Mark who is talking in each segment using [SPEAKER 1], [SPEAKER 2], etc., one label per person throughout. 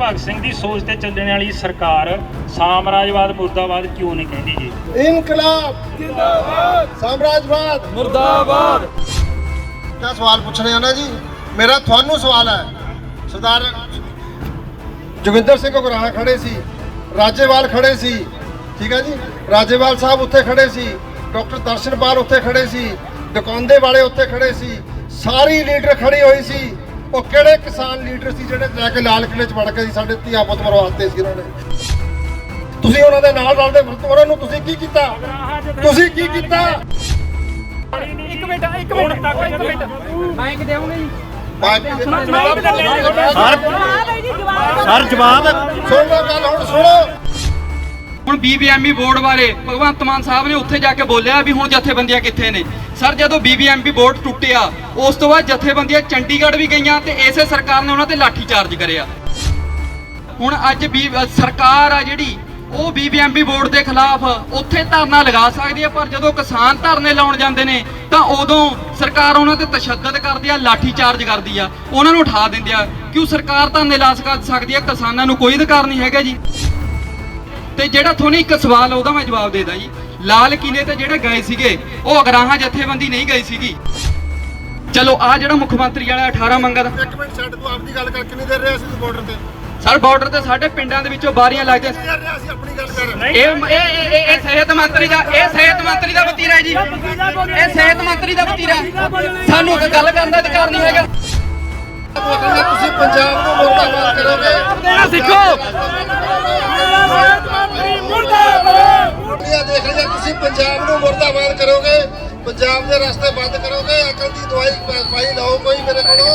[SPEAKER 1] ਭਗਤ ਸਿੰਘ ਦੀ ਸੋਚ ਤੇ ਚੱਲਣ ਵਾਲੀ ਸਰਕਾਰ ਸਾਮਰਾਜਵਾਦ ਮੁਰਦਾਬਾਦ ਕਿਉਂ ਨਹੀਂ ਕਹਿੰਦੀ ਜੀ?
[SPEAKER 2] ਇਨਕਲਾਬ ਜਿੰਦਾਬਾਦ। ਸਾਮਰਾਜਵਾਦ।
[SPEAKER 3] ਮੁਰਦਾਬਾਦ।
[SPEAKER 2] ਦਾ ਸਵਾਲ ਪੁੱਛ ਰਹੇ ਆ ਨਾ ਜੀ? ਮੇਰਾ ਤੁਹਾਨੂੰ ਸਵਾਲ ਹੈ। ਸਰਦਾਰ ਜੋਗਿੰਦਰ ਸਿੰਘ ਗੁਰਾਹ ਖੜੇ ਸੀ ਰਾਜੇਵਾਲ ਖੜੇ ਸੀ ਠੀਕ ਹੈ ਜੀ? ਰਾਜੇਵਾਲ ਸਾਹਿਬ ਉੱਥੇ ਖੜੇ ਸੀ ਡਾਕਟਰ ਦਰਸ਼ਨਪਾਲ ਉੱਥੇ ਖੜੇ ਸੀ ਦੁਕਾਨਦੇ ਵਾਲੇ ਉੱਥੇ ਖੜੇ ਸੀ ਸਾਰੀ ਲੀਡਰ ਖੜੀ ਹੋਈ ਸੀ। ਉਹ ਕਿਹੜੇ ਕਿਸਾਨ ਲੀਡਰ ਸੀ ਜਿਹੜੇ ਜਾ ਕੇ ਲਾਲ ਕਿਲੇ 'ਚ ਵੜ ਕੇ ਸੀ? ਸਾਡੇ ਧੀਆ ਪੁੱਤ ਮਰਵਾਤੇ ਸੀ ਉਹਨਾਂ ਨੇ। ਤੁਸੀਂ ਉਹਨਾਂ ਦੇ ਨਾਲ ਰਲਦੇ ਉਹਨਾਂ ਨੂੰ ਤੁਸੀਂ ਕੀ ਕੀਤਾ? ਤੁਸੀਂ ਕੀ ਕੀਤਾ?
[SPEAKER 3] ਇੱਕ ਮਿੰਟ ਇੱਕ ਮਿੰਟ। ਇੱਕ ਮਿੰਟ। ਮਾਈਕ ਦੇਵਾਂਗੇ ਜੀ?
[SPEAKER 2] ਸਰ ਜਵਾਬ ਸੁਣ ਲਓ ਗੱਲ ਹੁਣ ਸੁਣੋ।
[SPEAKER 3] ਹੁਣ ਬੀਬੀਐਮਬੀ ਬੋਰਡ ਬਾਰੇ ਭਗਵੰਤ ਮਾਨ ਸਾਹਿਬ ਨੇ ਉੱਥੇ ਜਾ ਕੇ ਬੋਲਿਆ ਵੀ ਹੁਣ ਜਥੇਬੰਦੀਆਂ ਕਿੱਥੇ ਨੇ। ਸਰ, ਜਦੋਂ ਬੀਬੀਐਮਬੀ ਬੋਰਡ ਟੁੱਟਿਆ, ਉਸ ਤੋਂ ਬਾਅਦ ਜਥੇਬੰਦੀਆਂ ਚੰਡੀਗੜ੍ਹ ਵੀ ਗਈਆਂ ਤੇ ਇਸੇ ਸਰਕਾਰ ਨੇ ਉਹਨਾਂ ਤੇ ਲਾਠੀ ਚਾਰਜ ਕਰਿਆ। ਹੁਣ ਅੱਜ ਵੀ ਸਰਕਾਰ ਆ ਜਿਹੜੀ, ਉਹ ਬੀਬੀਐਮਬੀ ਬੋਰਡ ਦੇ ਖਿਲਾਫ ਉੱਥੇ ਧਰਨਾ ਲਗਾ ਸਕਦੀ ਹੈ ਪਰ ਜਦੋਂ ਕਿਸਾਨ ਧਰਨੇ ਲਾਉਣ ਜਾਂਦੇ ਨੇ, ਤਾਂ ਉਦੋਂ ਸਰਕਾਰ ਉਹਨਾਂ ਤੇ ਤਸ਼ੱਦਦ ਕਰਦੀ ਆ, ਲਾਠੀ ਚਾਰਜ ਕਰਦੀ ਆ। ਉਹਨਾਂ ਨੂੰ ਉਠਾ ਦਿੰਦੀ ਆ, ਕਿਉਂ ਸਰਕਾਰ ਧਰਨੇ ਲਾ ਸਕ- ਸਕਦੀ ਆ? ਕਿਸਾਨਾਂ ਨੂੰ ਕੋਈ ਅਧਿਕਾਰ ਨਹੀਂ ਹੈਗਾ ਜੀ। ਤੇ ਜਿਹੜਾ ਤੁਹਾਨੂੰ ਇੱਕ ਸਵਾਲ ਉਹਦਾ ਮੈਂ ਜਵਾਬ ਦੇਦਾ ਜੀ। ਲਾਲ ਕਿਲੇ ਤੇ ਜਿਹੜੇ ਗਏ ਸੀਗੇ ਉਹ ਅਗਰਾਹਾਂ ਜਥੇਬੰਦੀ ਨਹੀਂ ਗਈ ਸੀਗੀ। ਚਲੋ ਆ ਜਿਹੜਾ ਮੁੱਖ ਮੰਤਰੀ ਵਾਲਾ 18 ਮੰਗਾ ਦਾ
[SPEAKER 2] ਇੱਕ ਮਿੰਟ ਛੱਡ ਤੂੰ ਆਪਦੀ ਗੱਲ ਕਰ ਕਿੰਨੀ ਦੇਰ ਰਿਹਾ ਸੀ ਤੂੰ ਬਾਰਡਰ ਤੇ?
[SPEAKER 3] ਸਰ ਬਾਰਡਰ ਤੇ ਸਾਡੇ ਪਿੰਡਾਂ ਦੇ ਵਿੱਚੋਂ ਬਾਰੀਆਂ
[SPEAKER 2] ਰਿਹਾ ਸੀ ਆਪਣੀ ਗੱਲ ਕਰ?
[SPEAKER 3] ਇਹ ਇਹ ਇਹ- ਇਹ ਇਹ ਸਿਹਤ ਮੰਤਰੀ ਦਾ ਇਹ ਸਿਹਤ ਮੰਤਰੀ ਦਾ ਵਤੀਰਾ ਹੈ ਜੀ। ਇਹ ਸਿਹਤ ਮੰਤਰੀ ਦਾ ਵਤੀਰਾ ਹੈ। ਸਾਨੂੰ ਕੋਈ ਗੱਲ ਕਰਨ ਦਾ ਅਧਿਕਾਰ ਨਹੀਂ ਹੈਗਾ।
[SPEAKER 2] ਤੁਸੀਂ ਪੰਜਾਬ ਨੂੰ ਮੁਰਦਾਬਾਦ ਕਰੋਗੇ।
[SPEAKER 3] ਦੇਣਾ ਸਿੱਖੋ।
[SPEAKER 2] ਇੰਡੀਆ ਦੇਖ ਲਿਆ ਤੁਸੀਂ ਪੰਜਾਬ ਨੂੰ ਮੁਰਦਾਬਾਦ ਕਰੋਗੇ। ਪੰਜਾਬ ਦੇ ਰਸਤੇ ਬੰਦ ਕਰੋਗੇ। ਅਕਲ ਦੀ ਦਵਾਈ ਪਾਈ ਲਾਓ ਕੋਈ ਮੇਰੇ ਕੋਲੋਂ।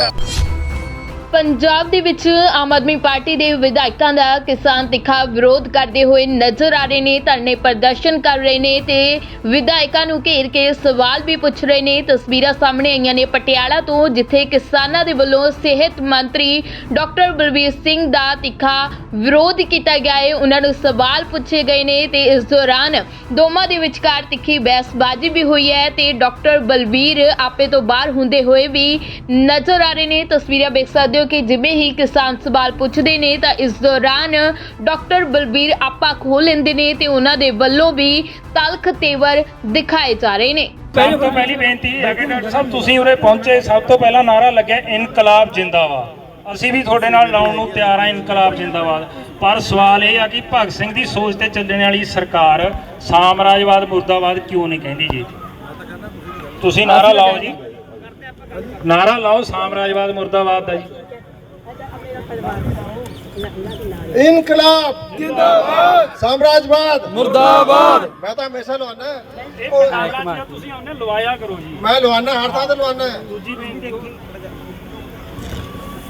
[SPEAKER 4] ਪੰਜਾਬ ਦੇ ਵਿੱਚ ਆਮ ਆਦਮੀ ਪਾਰਟੀ ਦੇ ਵਿਧਾਇਕਾਂ ਦਾ ਕਿਸਾਨ ਤਿੱਖਾ ਵਿਰੋਧ ਕਰਦੇ ਹੋਏ ਨਜ਼ਰ ਆ ਰਹੇ ਨੇ, ਧਰਨੇ ਪ੍ਰਦਰਸ਼ਨ ਕਰ ਰਹੇ ਨੇ ਤੇ ਵਿਧਾਇਕਾਂ ਨੂੰ ਘੇਰ ਕੇ ਸਵਾਲ ਵੀ ਪੁੱਛ ਰਹੇ ਨੇ। ਤਸਵੀਰਾਂ ਸਾਹਮਣੇ ਆਈਆਂ ਨੇ ਪਟਿਆਲਾ ਤੋਂ, ਜਿੱਥੇ ਕਿਸਾਨਾਂ ਦੇ ਵੱਲੋਂ ਸਿਹਤ ਮੰਤਰੀ ਡਾਕਟਰ ਬਲਬੀਰ ਸਿੰਘ ਦਾ ਤਿੱਖਾ ਵਿਰੋਧ ਕੀਤਾ ਗਿਆ ਹੈ। ਉਹਨਾਂ ਨੂੰ ਸਵਾਲ ਪੁੱਛੇ ਗਏ ਨੇ ਤੇ ਇਸ ਦੌਰਾਨ ਦੋਵਾਂ ਦੇ ਵਿਚਕਾਰ ਤਿੱਖੀ ਬਹਿਸਬਾਜ਼ੀ ਵੀ ਹੋਈ ਹੈ ਤੇ ਡਾਕਟਰ ਬਲਬੀਰ ਆਪੇ ਤੋਂ ਬਾਹਰ ਹੁੰਦੇ ਹੋਏ ਵੀ ਨਜ਼ਰ ਆ ਰਹੇ ਨੇ। ਤਸਵੀਰਾਂ ਵੇਖ ਸਕਦੇ ਹੋ ਕਿ ਜਿਵੇਂ ਹੀ ਕਿਸਾਨ ਸਵਾਲ ਪੁੱਛਦੇ ਨੇ ਤਾਂ ਇਸ ਦੌਰਾਨ ਡਾਕਟਰ ਬਲਬੀਰ ਆਪਾ ਖੋਲ ਲੈਂਦੇ ਨੇ ਤੇ ਉਹਨਾਂ ਦੇ ਵੱਲੋਂ ਵੀ ਤਲਖ ਤੇਵਰ ਦਿਖਾਏ ਜਾ ਰਹੇ ਨੇ।
[SPEAKER 1] ਸਭ ਤੋਂ ਪਹਿਲੀ ਬੇਨਤੀ ਹੈ ਕਿ ਡਾਕਟਰ ਸਾਹਿਬ, ਤੁਸੀਂ ਉਰੇ ਪਹੁੰਚੇ, ਸਭ ਤੋਂ ਪਹਿਲਾਂ ਨਾਰਾ ਲੱਗਿਆ ਇਨਕਲਾਬ ਜਿੰਦਾਬਾਦ। ਅਸੀਂ ਵੀ ਤੁਹਾਡੇ ਨਾਲ ਲਾਉਣ ਨੂੰ ਤਿਆਰ ਹਾਂ, ਇਨਕਲਾਬ ਜਿੰਦਾਬਾਦ। ਪਰ ਸਵਾਲ ਇਹ ਆ ਕਿ ਭਗਤ ਸਿੰਘ ਦੀ ਸੋਚ ਤੇ ਚੱਲਣ ਵਾਲੀ ਸਰਕਾਰ ਸਾਮਰਾਜਵਾਦ, ਮੁਰਦਾਬਾਦ ਕਿਉਂ ਨਹੀਂ ਕਹਿੰਦੀ ਜੀ? ਤੁਸੀਂ ਨਾਰਾ ਲਾਓ ਜੀ। ਨਾਰਾ ਲਾਓ, ਸਾਮਰਾਜਵਾਦ, ਮੁਰਦਾਬਾਦ ਦਾ ਜੀ।
[SPEAKER 2] ਇਨਕਲਾਬ। ਜਿੰਦਾਬਾਦ। ਸਾਮਰਾਜਵਾਦ।
[SPEAKER 3] ਮੁਰਦਾਬਾਦ।
[SPEAKER 2] ਮੈਂ ਤਾਂ ਹਮੇਸ਼ਾ ਲਵਾਨਾ
[SPEAKER 1] ਇਹ ਪਟਾਲਾ ਤੁਸੀਂ ਉਹਨੇ ਲਵਾਇਆ ਕਰੋ ਜੀ।
[SPEAKER 2] ਮੈਂ ਲਵਾਨਾ ਹਰ ਥਾਂ ਤੇ ਲਵਾਨਾ
[SPEAKER 1] ਦੂਜੀ ਬੇਨਤੀ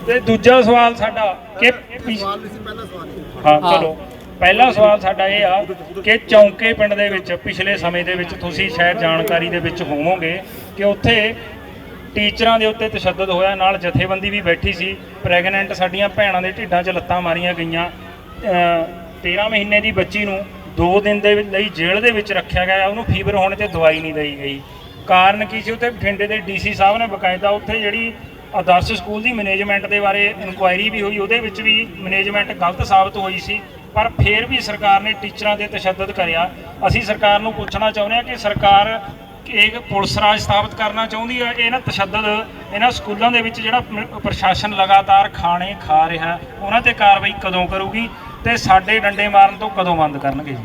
[SPEAKER 1] ਤੇ ਦੂਜਾ ਸਵਾਲ ਸਾਡਾ ਕਿ ਪਿਛ-
[SPEAKER 2] ਸਵਾਲ ਨਹੀਂ ਸੀ ਪਹਿਲਾ ਸਵਾਲ
[SPEAKER 1] ਹਾਂ। ਚਲੋ। ਪਹਿਲਾ ਸਵਾਲ ਸਾਡਾ ਇਹ ਆ ਕਿ ਚੌਂਕੇ ਪਿੰਡ ਦੇ ਵਿੱਚ ਪਿਛਲੇ ਸਮੇਂ ਦੇ ਵਿੱਚ ਤੁਸੀਂ ਸ਼ਾਇਦ ਜਾਣਕਾਰੀ ਦੇ ਵਿੱਚ ਹੋਵੋਗੇ ਕਿ ਉੱਥੇ ਟੀਚਰਾਂ ਦੇ ਉੱਤੇ ਤਸ਼ੱਦਦ ਹੋਇਆ ਨਾਲ ਜਥੇਬੰਦੀ ਵੀ ਬੈਠੀ ਸੀ। ਪ੍ਰੈਗਨੈਂਟ ਸਾਡੀਆਂ ਭੈਣਾਂ ਦੇ ਢਿੱਡਾਂ 'ਚ ਲੱਤਾਂ ਮਾਰੀਆਂ ਗਈਆਂ। ਅਹ 13 ਮਹੀਨੇ ਦੀ ਬੱਚੀ ਨੂੰ 2 ਦਿਨ ਦੇ ਲਈ ਜੇਲ੍ਹ ਦੇ ਵਿੱਚ ਰੱਖਿਆ ਗਿਆ। ਉਹਨੂੰ ਫੀਵਰ ਹੋਣ ਤੇ ਦਵਾਈ ਨਹੀਂ ਦਈ ਗਈ। ਕਾਰਨ ਕੀ ਸੀ? ਉੱਥੇ ਬਠਿੰਡੇ ਦੇ ਡੀਸੀ ਸਾਹਿਬ ਨੇ ਬਕਾਇਦਾ ਉੱਥੇ ਜਿਹੜੀ ਆਦਰਸ਼ ਸਕੂਲ ਦੀ ਮੈਨੇਜਮੈਂਟ ਦੇ ਬਾਰੇ ਇਨਕੁਆਇਰੀ ਵੀ ਹੋਈ। ਉਹਦੇ ਵਿੱਚ ਵੀ ਮੈਨੇਜਮੈਂਟ ਗਲਤ ਸਾਬਤ ਹੋਈ ਸੀ। ਪਰ ਫਿਰ ਵੀ ਸਰਕਾਰ ਨੇ ਟੀਚਰਾਂ ਤੇ ਤਸ਼ੱਦਦ ਕਰਿਆ। ਅਸੀਂ ਸਰਕਾਰ ਨੂੰ ਪੁੱਛਣਾ ਚਾਹੁੰਦੇ ਹਾਂ ਕਿ ਸਰਕਾਰ ਇਹ ਪੁਲਿਸ ਰਾਜ ਸਥਾਪਿਤ ਕਰਨਾ ਚਾਹੁੰਦੀ ਹੈ ਇਹਨਾਂ ਤਸ਼ੱਦਦ ਇਹਨਾਂ ਸਕੂਲਾਂ ਦੇ ਵਿੱਚ ਜਿਹੜਾ ਪ੍ਰਸ਼ਾਸਨ ਲਗਾਤਾਰ ਖਾਣੇ ਖਾ ਰਿਹਾ, ਉਹਨਾਂ ਤੇ ਕਾਰਵਾਈ ਕਦੋਂ ਕਰੂਗੀ ਤੇ ਸਾਡੇ ਡੰਡੇ ਮਾਰਨ ਤੋਂ ਕਦੋਂ ਬੰਦ ਕਰਨਗੇ ਜੀ?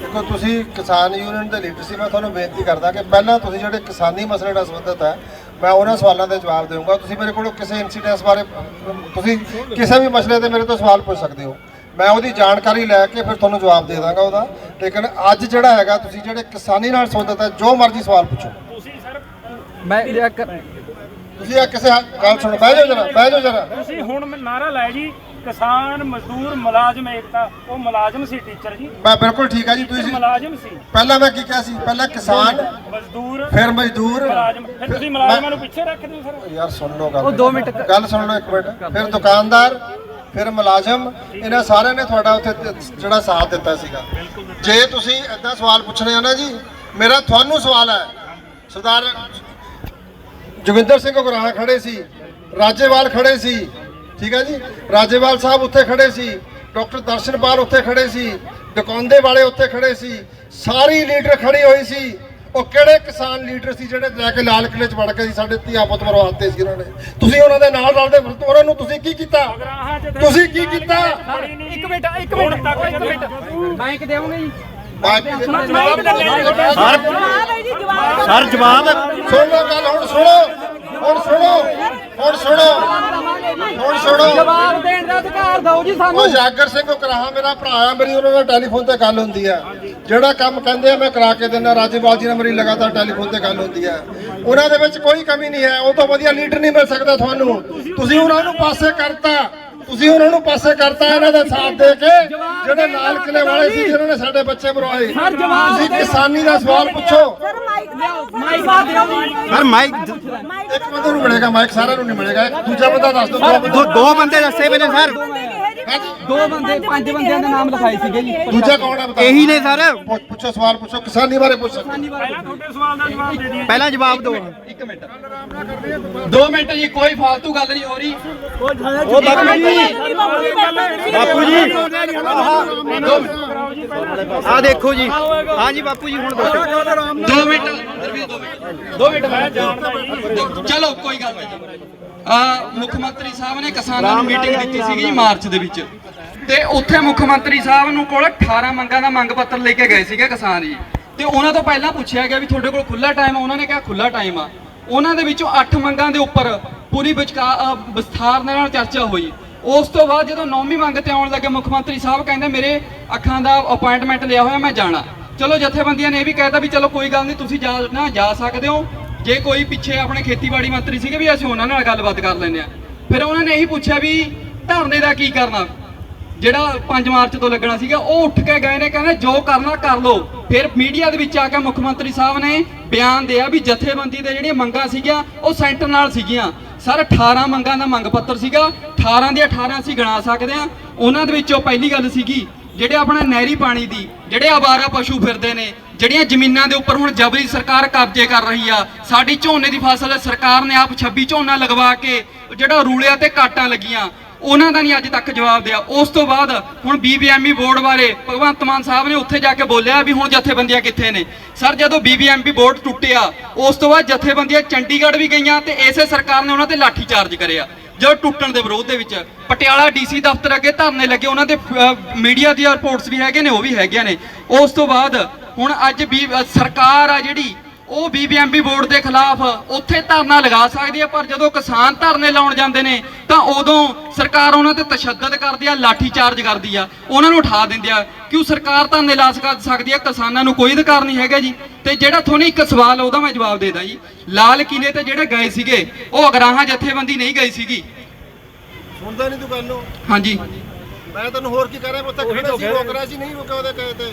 [SPEAKER 2] ਦੇਖੋ, ਤੁਸੀਂ ਕਿਸਾਨ ਯੂਨੀਅਨ ਦੇ ਲੀਡਰ ਸੀ, ਮੈਂ ਤੁਹਾਨੂੰ ਬੇਨਤੀ ਕਰਦਾ ਕਿ ਪਹਿਲਾਂ ਤੁਸੀਂ ਜਿਹੜੇ ਕਿਸਾਨੀ ਮਸਲੇ ਨਾਲ ਸੰਬੰਧਿਤ ਹੈ ਮੈਂ ਉਹਨਾਂ ਸਵਾਲਾਂ ਦੇ ਜਵਾਬ ਦੇਵਾਂਗਾ ਤੁਸੀਂ ਮੇਰੇ ਕੋਲੋਂ ਕਿਸੇ ਇਨਸੀਡੈਂਸ ਬਾਰੇ ਤੁਸੀਂ ਕਿਸੇ ਵੀ ਮਸਲੇ ਤੇ ਮੇਰੇ ਤੋਂ ਸਵਾਲ ਪੁੱਛ ਸਕਦੇ ਹੋ। ਮੈਂ ਉਹਦੀ ਜਾਣਕਾਰੀ ਲੈ ਕੇ ਫਿਰ ਤੁਹਾਨੂੰ ਜਵਾਬ ਦੇ ਦਾਂਗਾ ਉਹਦਾ। ਲੇਕਿਨ ਅੱਜ ਜਿਹੜਾ ਹੈਗਾ ਤੁਸੀਂ ਜਿਹੜੇ ਕਿਸਾਨੀ ਨਾਲ ਸੰਬੰਧਿਤ ਹੈ ਜੋ ਮਰਜ਼ੀ ਸਵਾਲ ਪੁੱਛੋ।
[SPEAKER 1] ਤੁਸੀਂ ਸਰ
[SPEAKER 3] ਮੈਂ
[SPEAKER 2] ਤੁਸੀਂ ਆ ਕਿਸੇ ਗੱਲ ਸੁਣੋ ਬਹਿ ਜਾਓ ਜਰਾ ਬਹਿ ਜਾਓ ਜਰਾ।
[SPEAKER 1] ਤੁਸੀਂ ਹੁਣ ਮੈਂ ਨਾਰਾ ਲਾਇਆ ਜੀ ਕਿਸਾਨ ਮਜ਼ਦੂਰ ਮੁਲਾਜ਼ਮ ਏਕਤਾ ਉਹ ਮੁਲਾਜ਼ਮ ਸੀ ਟੀਚਰ ਜੀ।
[SPEAKER 2] ਮੈਂ ਬਿਲਕੁਲ ਠੀਕ ਹੈ ਜੀ ਤੁਸੀਂ
[SPEAKER 1] ਮੁਲਾਜ਼ਮ ਸੀ।
[SPEAKER 2] ਪਹਿਲਾਂ ਮੈਂ ਕੀ ਕਿਹਾ ਸੀ? ਪਹਿਲਾਂ ਕਿਸਾਨ
[SPEAKER 1] ਮਜ਼ਦੂਰ
[SPEAKER 2] ਫਿਰ ਮਜ਼ਦੂਰ।
[SPEAKER 1] ਮੁਲਾਜ਼ਮ। ਫਿਰ ਤੁਸੀਂ ਮੁਲਾਜ਼ਮਾਂ ਨੂੰ ਪਿੱਛੇ ਰੱਖਦੇ ਹੋ ਸਰ।
[SPEAKER 2] ਯਾਰ ਸੁਣ ਲਓ ਗੱਲ
[SPEAKER 3] ਉਹ ਦੋ ਮਿੰਟ।
[SPEAKER 2] ਗੱਲ ਸੁਣ ਲਓ ਇੱਕ ਮਿੰਟ। ਫਿਰ ਦੁਕਾਨਦਾਰ ਫਿਰ ਮੁਲਾਜ਼ਮ ਇਹਨਾਂ ਸਾਰਿਆਂ ਨੇ ਤੁਹਾਡਾ ਉੱਥੇ ਜਿਹੜਾ ਸਾਥ ਦਿੱਤਾ ਸੀਗਾ। ਜੇ ਤੁਸੀਂ ਏਦਾਂ ਸਵਾਲ ਪੁੱਛਣੇ ਆ ਨਾ ਜੀ, ਮੇਰਾ ਤੁਹਾਨੂੰ ਸਵਾਲ ਹੈ। ਸਰਦਾਰ ਜੋਗਿੰਦਰ ਸਿੰਘ ਗੁਰਾਹ ਖੜੇ ਸੀ, ਰਾਜੇਵਾਲ ਖੜੇ ਸੀ, ਠੀਕ ਹੈ ਜੀ? ਰਾਜੇਵਾਲ ਸਾਹਿਬ ਉੱਥੇ ਖੜੇ ਸੀ, ਡਾਕਟਰ ਦਰਸ਼ਨਪਾਲ ਉੱਥੇ ਖੜੇ ਸੀ ਡਕੌਂਦੇ ਵਾਲੇ ਉੱਥੇ ਖੜੇ ਸੀ, ਸਾਰੀ ਲੀਡਰ ਖੜੀ ਹੋਈ ਸੀ। ਉਹ ਕਿਹੜੇ ਕਿਸਾਨ ਲੀਡਰ ਸੀ ਜਿਹੜੇ ਲੈ ਕੇ ਲਾਲ ਕਿਲੇ ਚ ਵੜ ਕੇ ਸੀ? ਸਾਡੇ ਧੀਆ ਪੁੱਤ ਮਰਵਾਤੇ ਸੀ ਉਹਨਾਂ ਨੇ। ਤੁਸੀਂ ਉਹਨਾਂ ਦੇ ਨਾਲ ਰਲਦੇ ਫਿਰਦੇ ਉਹਨਾਂ ਨੂੰ ਤੁਸੀਂ ਕੀ ਕੀਤਾ? ਤੁਸੀਂ ਕੀ ਕੀਤਾ?
[SPEAKER 3] ਇੱਕ ਮਿੰਟ ਇੱਕ ਮਿੰਟ। ਇੱਕ ਮਿੰਟ। ਮਾਈਕ ਦੇਵੋਗੇ ਜੀ?
[SPEAKER 2] ਸਰ ਜਵਾਬ ਸੁਣ ਲਓ ਗੱਲ ਹੁਣ ਸੁਣੋ। ਹੁਣ ਸੁਣੋ। ਹੁਣ ਸੁਣੋ। ਹੁਣ ਸੁਣੋ।
[SPEAKER 3] ਜਵਾਬ ਦੇਣ ਦਾ ਅਧਿਕਾਰ ਦਿਓ ਜੀ ਸਾਨੂੰ।
[SPEAKER 2] ਉਹ ਜਾਗਰ ਸਿੰਘ ਕਰਾਹਾ ਮੇਰਾ ਭਰਾ ਆ। ਮੇਰੀ ਉਹਨਾਂ ਨਾਲ ਟੈਲੀਫੋਨ ਤੇ ਗੱਲ ਹੁੰਦੀ ਆ। ਜਿਹੜਾ ਕੰਮ ਕਹਿੰਦੇ ਆ ਮੈਂ ਕਰਾ ਕੇ ਦਿੰਦਾ। ਰਾਜੇਵਾਲ ਜੀ ਨਾਲ ਮੇਰੀ ਲਗਾਤਾਰ ਟੈਲੀਫੋਨ ਤੇ ਗੱਲ ਹੁੰਦੀ ਆ। ਉਹਨਾਂ ਦੇ ਵਿੱਚ ਕੋਈ ਕਮੀ ਨਹੀਂ ਹੈ। ਉਹ ਤੋਂ ਵਧੀਆ ਲੀਡਰ ਨਹੀਂ ਮਿਲ ਸਕਦਾ ਤੁਹਾਨੂੰ। ਤੁਸੀਂ ਉਹਨਾਂ ਨੂੰ ਪਾਸੇ ਕਰਤਾ। ਤੁਸੀਂ ਉਹਨਾਂ ਨੂੰ ਪਾਸੇ ਕਰਤਾ ਇਹਨਾਂ ਦਾ ਸਾਥ ਦੇ ਕੇ। ਜਿਹੜੇ ਲਾਲ ਕਿਲੇ ਵਾਲੇ ਸੀ ਜਿਨ੍ਹਾਂ ਨੇ ਸਾਡੇ ਬੱਚੇ ਮਰਵਾਏ। ਤੁਸੀਂ ਕਿਸਾਨੀ ਦਾ ਸਵਾਲ ਪੁੱਛੋ।
[SPEAKER 3] ਮਾਈਕ ਦਿਓ। ਜੀ
[SPEAKER 5] ਸਰ ਮਾਈਕ
[SPEAKER 2] ਇੱਕ ਬੰਦੇ ਨੂੰ ਮਿਲੇਗਾ ਮਾਈਕ ਸਾਰਿਆਂ ਨੂੰ ਨਹੀਂ ਮਿਲੇਗਾ। ਦੂਜਾ ਬੰਦਾ ਦੱਸ ਦਿਓ। ਦੋ
[SPEAKER 5] ਦੋ ਬੰਦੇ ਦੱਸੇ ਬਨੇ ਸਰ।
[SPEAKER 3] ਦੋ ਬੰਦੇ ਪੰਜ ਬੰਦਿਆਂ ਦੇ ਨਾਮ ਲਿਖਾਏ ਸੀਗੇ ਜੀ।
[SPEAKER 2] ਦੂਜਾ ਕੌਣ ਹੈ ਬਤਾਓ
[SPEAKER 5] ਇਹੀ ਨੇ ਸਰ।
[SPEAKER 2] ਪੁੱਛ- ਪੁੱਛੋ ਸਵਾਲ ਪੁੱਛੋ। ਕਿਸਾਨੀ ਬਾਰੇ ਪੁੱਛੋ।
[SPEAKER 5] ਪਹਿਲਾਂ ਜਵਾਬ ਦਿਓ।
[SPEAKER 3] ਇੱਕ ਮਿੰਟ। ਦੋ ਮਿੰਟ ਜੀ ਕੋਈ ਫालतू ਗੱਲ ਨਹੀਂ ਹੋ ਰਹੀ।
[SPEAKER 5] ਉਹ ਬਾਪੂ ਜੀ। ਬਾਪੂ ਜੀ ਆ ਦੇਖੋ ਜੀ। ਹਾਂ ਜੀ ਬਾਪੂ ਜੀ ਹੁਣ ਦੱਸੋ।
[SPEAKER 3] ਦੋ ਮਿੰਟ। ਦੋ ਮਿੰਟ ਚਲੋ ਕੋਈ ਗੱਲ ਨਹੀਂ। ਆ ਮੁੱਖ ਮੰਤਰੀ ਸਾਹਿਬ ਨੇ ਕਿਸਾਨਾਂ ਨੂੰ ਮੀਟਿੰਗ ਦਿੱਤੀ ਸੀਗੀ ਮਾਰਚ ਦੇ ਵਿੱਚ। ਤੇ ਉੱਥੇ ਮੁੱਖ ਮੰਤਰੀ ਸਾਹਿਬ ਨੂੰ ਕੋਲ 18 ਮੰਗਾਂ ਦਾ ਮੰਗ ਪੱਤਰ ਲੈ ਕੇ ਗਏ ਸੀਗੇ ਕਿਸਾਨ ਜੀ। ਤੇ ਉਹਨਾਂ ਤੋਂ ਪਹਿਲਾਂ ਪੁੱਛਿਆ ਗਿਆ ਵੀ ਤੁਹਾਡੇ ਕੋਲ ਖੁੱਲਾ ਟਾਈਮ ਆ। ਉਹਨਾਂ ਨੇ ਕਿਹਾ ਖੁੱਲਾ ਟਾਈਮ ਆ। ਉਹਨਾਂ ਦੇ ਵਿੱਚੋਂ 8 ਮੰਗਾਂ ਦੇ ਉੱਪਰ ਪੂਰੀ ਵਿਸਥਾਰ ਨਾਲ ਚਰਚਾ ਹੋਈ। ਉਸ ਤੋਂ ਬਾਅਦ ਜਦੋਂ ਨੌਵੀਂ ਮੰਗ ਤੇ ਆਉਣ ਲੱਗੇ ਮੁੱਖ ਮੰਤਰੀ ਸਾਹਿਬ ਕਹਿੰਦੇ ਮੇਰੇ ਅੱਖਾਂ ਦਾ ਅਪਾਇੰਟਮੈਂਟ ਲਿਆ ਹੋਇਆ ਮੈਂ ਜਾਣਾ। ਚਲੋ ਜਥੇਬੰਦੀਆਂ ਨੇ ਇਹ ਵੀ ਕਹਿਤਾ ਵੀ ਚਲੋ ਕੋਈ ਗੱਲ ਨਹੀਂ, ਤੁਸੀਂ ਜਾ ਨਾ ਜਾ ਸਕਦੇ ਹੋ। ਜੇ ਕੋਈ ਪਿੱਛੇ ਆਪਣੇ ਖੇਤੀਬਾੜੀ ਮੰਤਰੀ ਸੀਗੇ ਵੀ ਅਸੀਂ ਉਹਨਾਂ ਨਾਲ ਗੱਲਬਾਤ ਕਰ ਲੈਂਦੇ ਆ ਫਿਰ ਉਹਨਾਂ ਨੇ ਇਹੀ ਪੁੱਛਿਆ ਵੀ ਧਰਨੇ ਦਾ ਕੀ ਕਰਨਾ? ਜਿਹੜਾ 5 ਮਾਰਚ ਤੋਂ ਲੱਗਣਾ ਸੀਗਾ, ਉਹ ਉੱਠ ਕੇ ਗਏ ਨੇ, ਕਹਿੰਦੇ ਜੋ ਕਰਨਾ ਕਰ ਲਓ। ਫਿਰ ਮੀਡੀਆ ਦੇ ਵਿੱਚ ਆ ਕੇ ਮੁੱਖ ਮੰਤਰੀ ਸਾਹਿਬ ਨੇ ਬਿਆਨ ਦਿਆ ਵੀ ਜਥੇਬੰਦੀ ਦੇ ਜਿਹੜੀਆਂ ਮੰਗਾਂ ਸੀਗੀਆਂ, ਉਹ ਸੈਂਟਰ ਨਾਲ ਸੀਗੀਆਂ। ਸਰ 18 ਮੰਗਾਂ ਦਾ ਮੰਗ ਪੱਤਰ ਸੀਗਾ 18 ਦੀਆਂ 18 ਅਸੀਂ ਗਣਾ ਸਕਦੇ ਹਾਂ। ਉਹਨਾਂ ਦੇ ਵਿੱਚੋਂ ਪਹਿਲੀ ਗੱਲ ਸੀਗੀ ਜਿਹੜੇ ਆਪਣਾ ਨਹਿਰੀ ਪਾਣੀ ਦੀ, ਜਿਹੜੇ ਆਵਾਰਾ ਪਸ਼ੂ ਫਿਰਦੇ ਨੇ, ਜਿਹੜੀਆਂ ਜ਼ਮੀਨਾਂ ਦੇ ਉੱਪਰ ਹੁਣ ਜਬਰੀ ਸਰਕਾਰ ਕਬਜ਼ੇ ਕਰ ਰਹੀ ਆ, ਸਾਡੀ ਝੋਨੇ ਦੀ ਫਸਲ ਸਰਕਾਰ ਨੇ ਆਪ 26 ਝੋਨਾ ਲਗਵਾ ਕੇ ਜਿਹੜਾ ਰੂਲਿਆਂ ਤੇ ਕਾਟਾਂ ਲੱਗੀਆਂ, ਉਹਨਾਂ ਦਾ ਨਹੀਂ ਅੱਜ ਤੱਕ ਜਵਾਬ ਦਿਆ। ਉਸ ਤੋਂ ਬਾਅਦ ਹੁਣ ਬੀਬੀਐਮਈ ਬੋਰਡ ਬਾਰੇ ਭਗਵੰਤ ਮਾਨ ਸਾਹਿਬ ਨੇ ਉੱਥੇ ਜਾ ਕੇ ਬੋਲਿਆ ਵੀ ਹੁਣ ਜਥੇਬੰਦੀਆਂ ਕਿੱਥੇ ਨੇ। ਸਰ, ਜਦੋਂ ਬੀਬੀਐਮਬੀ ਬੋਰਡ ਟੁੱਟਿਆ, ਉਸ ਤੋਂ ਬਾਅਦ ਜਥੇਬੰਦੀਆਂ ਚੰਡੀਗੜ੍ਹ ਵੀ ਗਈਆਂ ਤੇ ਇਸੇ ਸਰਕਾਰ ਨੇ ਉਹਨਾਂ ਤੇ ਲਾਠੀ ਚਾਰਜ ਕਰਿਆ। ਜੋ ਟੁੱਟਣ ਦੇ ਵਿਰੋਧ ਦੇ ਵਿੱਚ। ਪਟਿਆਲਾ ਡੀਸੀ ਦਫ਼ਤਰ ਅੱਗੇ ਧਰਨੇ ਲੱਗੇ, ਉਹਨਾਂ ਦੇ ਮੀਡੀਆ ਦੀਆਂ ਰਿਪੋਰਟਸ ਵੀ ਹੈਗੇ ਨੇ, ਉਹ ਵੀ ਹੈਗੀਆਂ ਨੇ। ਉਸ ਤੋਂ ਬਾਅਦ ਹੁਣ ਅੱਜ ਵੀ ਸਰਕਾਰ ਆ ਜਿਹੜੀ ਉਹ ਬੀਬੀਐਮਬੀ ਬੋਰਡ ਦੇ ਖਿਲਾਫ ਉੱਥੇ ਧਰਨਾ ਲਗਾ ਸਕਦੀ ਹੈ ਪਰ ਜਦੋਂ ਕਿਸਾਨ ਧਰਨੇ ਲਾਉਣ ਜਾਂਦੇ ਨੇ ਤਾਂ ਉਦੋਂ ਸਰਕਾਰ ਉਹਨਾਂ ਤੇ ਤਸ਼ੱਦਦ ਕਰਦੀ ਆ ਲਾਠੀ ਚਾਰਜ ਕਰਦੀ ਆ ਉਹਨਾਂ ਨੂੰ ਉਠਾ ਦਿੰਦੀ ਆ। ਕਿਉਂ ਸਰਕਾਰ ਧਰਨੇ ਲਾ ਸਕ- ਸਕਦੀ ਆ ਕਿਸਾਨਾਂ ਨੂੰ ਕੋਈ ਅਧਿਕਾਰ ਨਹੀਂ ਹੈਗਾ ਜੀ। ਤੇ ਜਿਹੜਾ ਤੁਹਾਨੂੰ ਇੱਕ ਸਵਾਲ ਉਹਦਾ ਮੈਂ ਜਵਾਬ ਦੇਦਾ ਜੀ। ਲਾਲ ਕਿਲੇ ਤੇ ਜਿਹੜੇ ਗਏ ਸੀਗੇ ਉਹ ਅਗਰਾਹਾਂ ਜਥੇਬੰਦੀ ਨਹੀਂ ਗਈ ਸੀਗੀ।
[SPEAKER 2] ਸੁਣਦਾ ਨਹੀਂ ਤੂੰ ਗੱਲ ਨੂੰ?
[SPEAKER 3] ਹਾਂਜੀ।
[SPEAKER 2] ਮੈਂ ਤੈਨੂੰ ਹੋਰ ਕੀ ਕਰ ਰਿਹਾ ਉੱਥੇ ਖੜੇ ਸੀ ਰੋਕ ਰਿਹਾ। ਸੀ ਨਹੀਂ ਰੁਕਿਆ ਉਹਦੇ ਕਹੇ ਤੇ।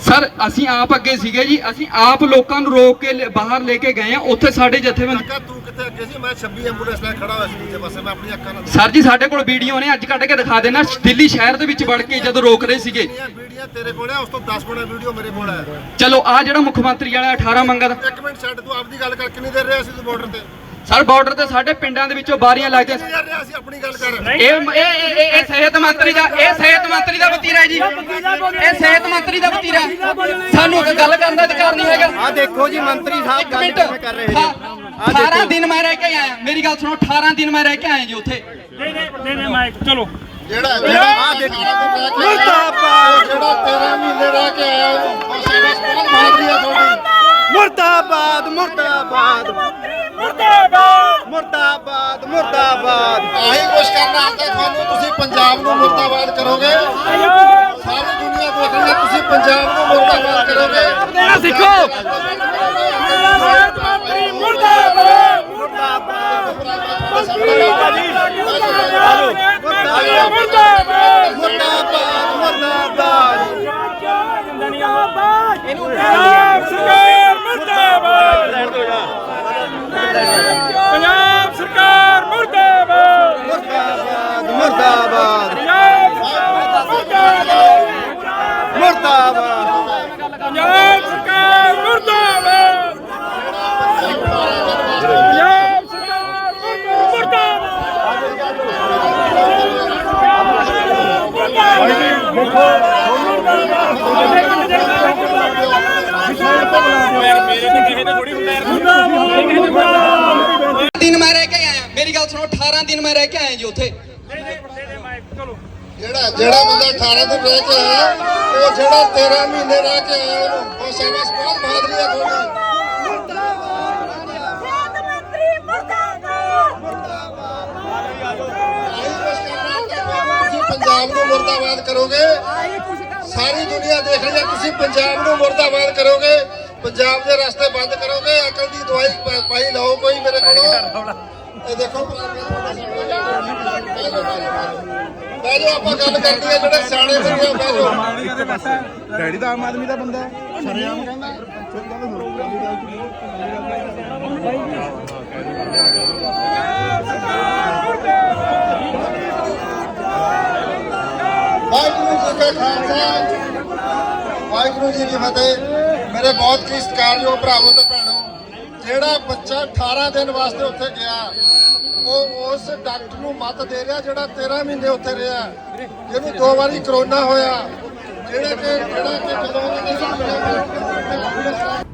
[SPEAKER 3] ਸਰ ਅਸੀਂ ਆਪ ਅੱਗੇ ਸੀਗੇ ਜੀ। ਅਸੀਂ ਆਪ ਲੋਕਾਂ ਨੂੰ ਰੋਕ ਕੇ ਲੈ- ਬਾਹਰ ਲੈ ਕੇ ਗਏ ਆ। ਉੱਥੇ ਸਾਡੇ ਜਥੇਬੰਦੀ
[SPEAKER 2] ਕਾਕਾ ਤੂੰ ਕਿੱਥੇ ਅੱਗੇ ਸੀ? ਮੈਂ 26 ਐਂਬੂਲੈਂਸ ਲੈ ਖੜਾ ਹੋਇਆ ਸੀ ਦੂਜੇ ਪਾਸੇ। ਮੈਂ ਆਪਣੀ ਅੱਖਾਂ ਨਾਲ
[SPEAKER 3] ਸਰ ਜੀ ਸਾਡੇ ਕੋਲ ਵੀਡੀਓ ਨੇ। ਅੱਜ ਕੱਢ ਕੇ ਦਿਖਾ ਦੇਣਾ। ਦਿੱਲੀ ਸ਼ਹਿਰ ਦੇ ਵਿੱਚ ਵੜ ਕੇ ਜਦੋਂ ਰੋਕ ਰਹੇ ਸੀਗੇ
[SPEAKER 2] ਵੀਡੀਓ ਤੇਰੇ ਕੋਲ ਹੈ ਉਸ ਤੋਂ 10 ਗੁਣਾ ਵੀਡੀਓ ਮੇਰੇ ਕੋਲ ਹੈ
[SPEAKER 3] ਚਲੋ ਆ ਜਿਹੜਾ ਮੁੱਖ ਮੰਤਰੀ ਵਾਲਾ 18 ਮੰਗਾ ਦਾ
[SPEAKER 2] ਇੱਕ ਮਿੰਟ ਛੱਡ ਤੂੰ ਆਪਦੀ ਗੱਲ ਕਰ। ਕਿੰਨੀ ਦੇਰ ਰਿਹਾ ਸੀ ਤੂੰ ਬਾਰਡਰ ਤੇ?
[SPEAKER 3] ਸਰ ਬਾਰਡਰ ਤੇ ਸਾਡੇ ਪਿੰਡਾਂ ਦੇ ਵਿੱਚੋਂ ਬਾਰੀਆਂ ਲੱਗਦੀਆਂ
[SPEAKER 2] ਕਿੰਨੀ ਦੇਰ ਰਿਹਾ ਸੀ? ਆਪਣੀ ਗੱਲ ਕਰ।
[SPEAKER 3] ਇਹ ਇਹ ਇਹ- ਇਹ ਇਹ ਸਿਹਤ ਮੰਤਰੀ ਦਾ ਇਹ ਸਿਹਤ ਮੰਤਰੀ ਦਾ ਵਤੀਰਾ ਹੈ ਜੀ। ਇਹ ਸਿਹਤ ਮੰਤਰੀ ਦਾ ਵਤੀਰਾ ਹੈ। ਸਾਨੂੰ ਕੋਈ ਗੱਲ ਕਰਨ ਦਾ ਅਧਿਕਾਰ ਨਹੀਂ ਹੈਗਾ।
[SPEAKER 5] ਆ ਦੇਖੋ ਜੀ ਮੰਤਰੀ ਸਾਹਿਬ
[SPEAKER 3] ਇੱਕ
[SPEAKER 5] ਗੱਲ
[SPEAKER 3] ਮਿੰਟ।
[SPEAKER 5] ਕਿਵੇਂ ਕਰ ਰਹੇ ਨੇ ਆ
[SPEAKER 3] 18
[SPEAKER 5] ਦੇਖੋ
[SPEAKER 3] ਦਿਨ ਮੈਂ ਰਹਿ ਕੇ ਆਇਆ। ਮੇਰੀ ਗੱਲ ਸੁਣੋ 18 ਦਿਨ ਮੈਂ ਰਹਿ ਕੇ ਆਇਆ ਜੀ ਉੱਥੇ।
[SPEAKER 1] ਦੇ ਦੇ ਦੇ ਮਾਈਕ ਚਲੋ।
[SPEAKER 2] ਜਿਹੜਾ ਜਿਹੜਾ ਆ ਦੇਖੋ। ਮੁਰਦਾਬਾਦ। ਜਿਹੜਾ 13 ਮਹੀਨੇ ਰਹਿ ਕੇ ਆਇਆ ਉਹ ਸਾਡਾ ਸਕੂਲ ਮਾਰ ਰਿਹਾ ਤੁਹਾਡੀ।
[SPEAKER 5] ਮੁਰਦਾਬਾਦ ਮੁਰਦਾਬਾਦ
[SPEAKER 1] ਮੁਰਦਾਬਾਦ।
[SPEAKER 5] ਮੁਰਦਾਬਾਦ ਮੁਰਦਾਬਾਦ।
[SPEAKER 2] ਆਹੀ ਕੁਛ ਕਰਨਾ ਆਉਂਦਾ ਤੁਹਾਨੂੰ ਤੁਸੀਂ ਪੰਜਾਬ ਨੂੰ ਮੁਰਦਾਬਾਦ ਕਰੋਗੇ। ਸਾਰੀ ਦੁਨੀਆ ਦੇਖਣੀ ਤੁਸੀਂ ਪੰਜਾਬ ਨੂੰ ਮੁਰਦਾਬਾਦ ਕਰੋਗੇ।
[SPEAKER 3] ਸਿੱਖੋ।
[SPEAKER 2] ਮੁਰਦਾਬਾਦ ਮੁਰਦਾਬਾਦ।
[SPEAKER 5] ਮਰਦਾਬਾਦ।
[SPEAKER 1] ਪੰਜਾਬ ਸਰਕਾਰ ਮਰਦਾਬਾਦ। ਪੰਜਾਬ ਸਰਕਾਰ ਮਰਦਾਬਾਦ।
[SPEAKER 3] ਦਿਨ ਮੈਂ ਰਹਿ ਕੇ ਆਇਆ। ਮੇਰੀ ਗੱਲ ਸੁਣੋ 18 ਦਿਨ ਮੈਂ ਰਹਿ ਕੇ ਆਇਆ ਜੀ ਉੱਥੇ। ਚਲੋ।
[SPEAKER 2] ਜਿਹੜਾ ਜਿਹੜਾ ਬੰਦਾ 18 ਦਿਨ ਰਹਿ ਕੇ ਆਇਆ ਉਹ ਜਿਹੜਾ 13 ਮਹੀਨੇ ਰਹਿ ਕੇ ਆਇਆ ਉਹਨੂੰ ਉਹ ਸਾਬਸ ਬਹੁਤ ਬਹਾਦਰੀ ਹੈ ਤੁਹਾਡੀ ਪੰਜਾਬ ਨੂੰ ਮੁਰਦਾਬਾਦ ਕਰੋਗੇ ਸਾਰੀ ਦੁਨੀਆ ਦੇਖ ਰਹੀ ਹੈ ਤੁਸੀਂ ਪੰਜਾਬ ਨੂੰ ਮੁਰਦਾਬਾਦ ਕਰੋਗੇ ਪੰਜਾਬ ਦੇ ਰਸਤੇ ਬੰਦ ਕਰੋਗੇ ਅਕਲ ਦੀ ਦਵਾਈ ਪਾਈ ਲਓ ਕੋਈ ਮੇਰੇ ਕੋਲੋਂ ਇਹ ਦੇਖੋ ਬਹਿ ਜਾਓ ਆਪਾਂ ਗੱਲ ਕਰਨੀ ਹੈ ਜਿਹੜੇ ਸਿਆਣੇ ਬੰਦੇ ਆ ਬਹਿ ਜਾਓ।
[SPEAKER 5] ਡੈਡੀ ਦਾ ਆਮ ਆਦਮੀ ਦਾ ਬੰਦਾ ਹੈ। ਸ਼ਰਿਆਮ ਕਹਿੰਦਾ
[SPEAKER 2] ਵਾਹਿਗੁਰੂ ਜੀ ਕਾ ਖਾਲਸਾ ਵਾਹਿਗੁਰੂ ਜੀ ਕੀ ਫਤਿਹ। ਮੇਰੇ ਬਹੁਤ ਹੀ ਸਤਿਕਾਰਯੋਗ ਭਰਾਵੋ ਤੇ ਭੈਣੋ ਜਿਹੜਾ ਬੱਚਾ 18 ਦਿਨ ਵਾਸਤੇ ਉੱਥੇ ਗਿਆ ਉਹ ਉਸ ਡਾਕਟਰ ਨੂੰ ਮਤ ਦੇ ਰਿਹਾ ਜਿਹੜਾ 13 ਮਹੀਨੇ ਉੱਥੇ ਰਿਹਾ। ਜਿਹਨੂੰ ਦੋ ਵਾਰੀ ਕਰੋਨਾ ਹੋਇਆ। ਜਿਹੜੇ ਕਿ ਜਿਹੜਾ ਕਿ ਜਦੋਂ ਉਹਨਾਂ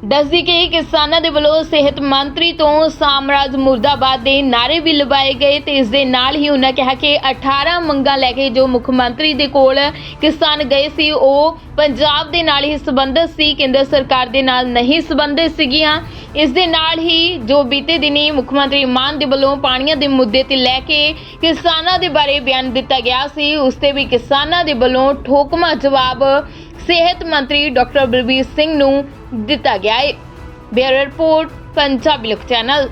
[SPEAKER 4] ਦੱਸਦੀ ਕਿ ਕਿਸਾਨਾਂ ਦੇ ਵੱਲੋਂ ਸਿਹਤ ਮੰਤਰੀ ਤੋਂ ਸਾਮਰਾਜ ਮੁਰਦਾਬਾਦ ਦੇ ਨਾਰੇ ਵੀ ਲਵਾਏ ਗਏ ਤੇ ਇਸ ਦੇ ਨਾਲ ਹੀ ਉਹਨਾਂ ਕਿਹਾ ਕਿ 18 ਮੰਗਾਂ ਲੈ ਕੇ ਜੋ ਮੁੱਖ ਮੰਤਰੀ ਦੇ ਕੋਲ ਕਿਸਾਨ ਗਏ ਸੀ, ਉਹ ਪੰਜਾਬ ਦੇ ਨਾਲ ਹੀ ਸੰਬੰਧਿਤ ਸੀ, ਕੇਂਦਰ ਸਰਕਾਰ ਦੇ ਨਾਲ ਨਹੀਂ ਸੰਬੰਧਿਤ ਸੀਗੀਆਂ। ਇਸ ਦੇ ਨਾਲ ਹੀ ਜੋ ਬੀਤੇ ਦਿਨੀ ਮੁੱਖ ਮੰਤਰੀ ਮਾਨ ਦੇ ਵੱਲੋਂ ਪਾਣੀਆਂ ਦੇ ਮੁੱਦੇ ਤੇ ਲੈ ਕੇ ਕਿਸਾਨਾਂ ਦੇ ਬਾਰੇ ਬਿਆਨ ਦਿੱਤਾ ਗਿਆ ਸੀ, ਉਸ ਤੇ ਵੀ ਕਿਸਾਨਾਂ ਦੇ ਵੱਲੋਂ ਠੋਕਮਾ ਜਵਾਬ ਸਿਹਤ ਮੰਤਰੀ ਡਾਕਟਰ ਬਲਬੀਰ ਸਿੰਘ ਨੂੰ ਦਿੱਤਾ ਗਿਆ ਹੈ ਬਿਊਰੋ ਰਿਪੋਰਟ ਪੰਜਾਬੀ ਲੋਕ ਚੈਨਲ।